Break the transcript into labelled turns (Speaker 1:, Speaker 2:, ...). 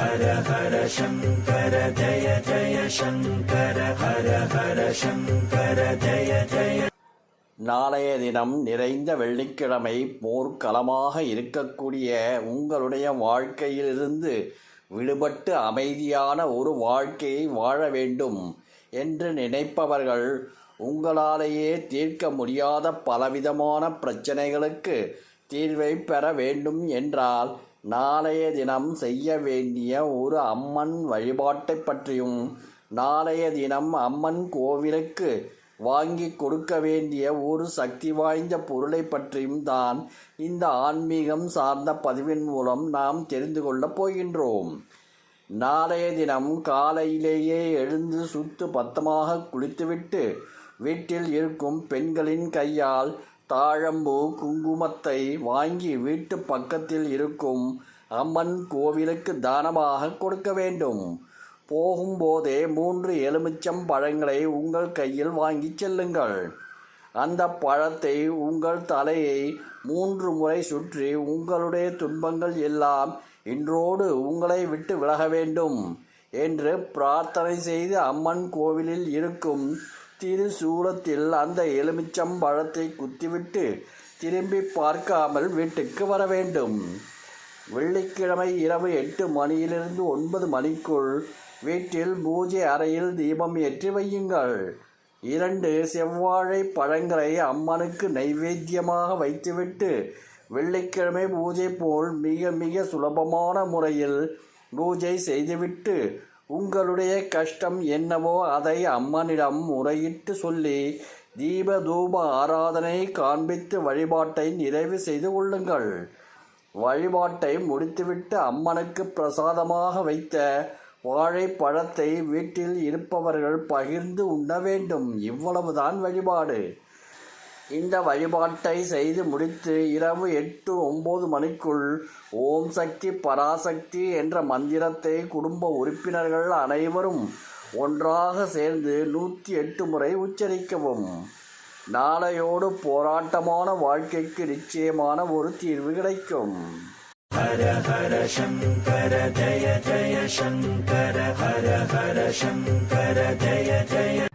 Speaker 1: ஹர ஹர சங்கர ஜய ஜய சங்கர ஹர ஹர சங்கர ஜய ஜய.
Speaker 2: நாளைய தினம் நிறைந்த வெள்ளிக்கிழமை போர்க்களமாக இருக்கக்கூடிய உங்களுடைய வாழ்க்கையிலிருந்து விடுபட்டு அமைதியான ஒரு வாழ்க்கையை வாழ வேண்டும் என்று நினைப்பவர்கள் உங்களாலேயே தீர்க்க முடியாத பலவிதமான பிரச்சனைகளுக்கு தீர்வை பெற வேண்டும் என்றால் நாளைய தினம் செய்ய வேண்டிய ஒரு அம்மன் வழிபாட்டை பற்றியும் நாளைய தினம் அம்மன் கோவிலுக்கு வாங்கி கொடுக்க வேண்டிய ஒரு சக்தி வாய்ந்த பொருளை பற்றியும் தான் இந்த ஆன்மீகம் சார்ந்த பதிவின் மூலம் நாம் தெரிந்து கொள்ளப் போகின்றோம். நாளைய தினம் காலையிலேயே எழுந்து சுத்து பத்தமாக குளித்துவிட்டு வீட்டில் இருக்கும் பெண்களின் கையால் தாழம்பூ குங்குமத்தை வாங்கி வீட்டு பக்கத்தில் இருக்கும் அம்மன் கோவிலுக்கு தானமாக கொடுக்க வேண்டும். போகும்போதே மூன்று எலுமிச்சம் பழங்களை உங்கள் கையில் வாங்கிச் செல்லுங்கள். அந்த பழத்தை உங்கள் தலையை மூன்று முறை சுற்றி உங்களுடைய துன்பங்கள் எல்லாம் இன்றோடு உங்களை விட்டு விலக வேண்டும் என்று பிரார்த்தனை செய்து அம்மன் கோவிலில் இருக்கும் திருசூலத்தில் அந்த எலுமிச்சம் பழத்தை குத்திவிட்டு திரும்பி பார்க்காமல் வீட்டுக்கு வர வேண்டும். வெள்ளிக்கிழமை இரவு எட்டு மணியிலிருந்து ஒன்பது மணிக்குள் வீட்டில் பூஜை அறையில் தீபம் ஏற்றி வையுங்கள். இரண்டு செவ்வாழை பழங்களை அம்மனுக்கு நைவேத்தியமாக வைத்துவிட்டு வெள்ளிக்கிழமை பூஜை போல் மிக மிக சுலபமான முறையில் பூஜை செய்துவிட்டு உங்களுடைய கஷ்டம் என்னவோ அதை அம்மனிடம் முறையிட்டு சொல்லி தீப தூப ஆராதனை காண்பித்து வழிபாட்டை நிறைவு செய்து கொள்ளுங்கள். வழிபாட்டை முடித்துவிட்டு அம்மனுக்கு பிரசாதமாக வைத்த வாழைப்பழத்தை வீட்டில் இருப்பவர்கள் பகிர்ந்து உண்ண வேண்டும். இவ்வளவுதான் வழிபாடு. இந்த வழிபாட்டை செய்து முடித்து இரவு எட்டு ஒம்பது மணிக்குள் ஓம் சக்தி பராசக்தி என்ற மந்திரத்தை குடும்ப உறுப்பினர்கள் அனைவரும் ஒன்றாக சேர்ந்து நூற்றி எட்டு முறை உச்சரிக்கவும். நாளையோடு போராட்டமான வாழ்க்கைக்கு நிச்சயமான ஒரு தீர்வு கிடைக்கும்.
Speaker 1: ஹர ஹர சங்கர ஜய ஜய சங்கர ஹர ஹர சங்கர ஜய ஜய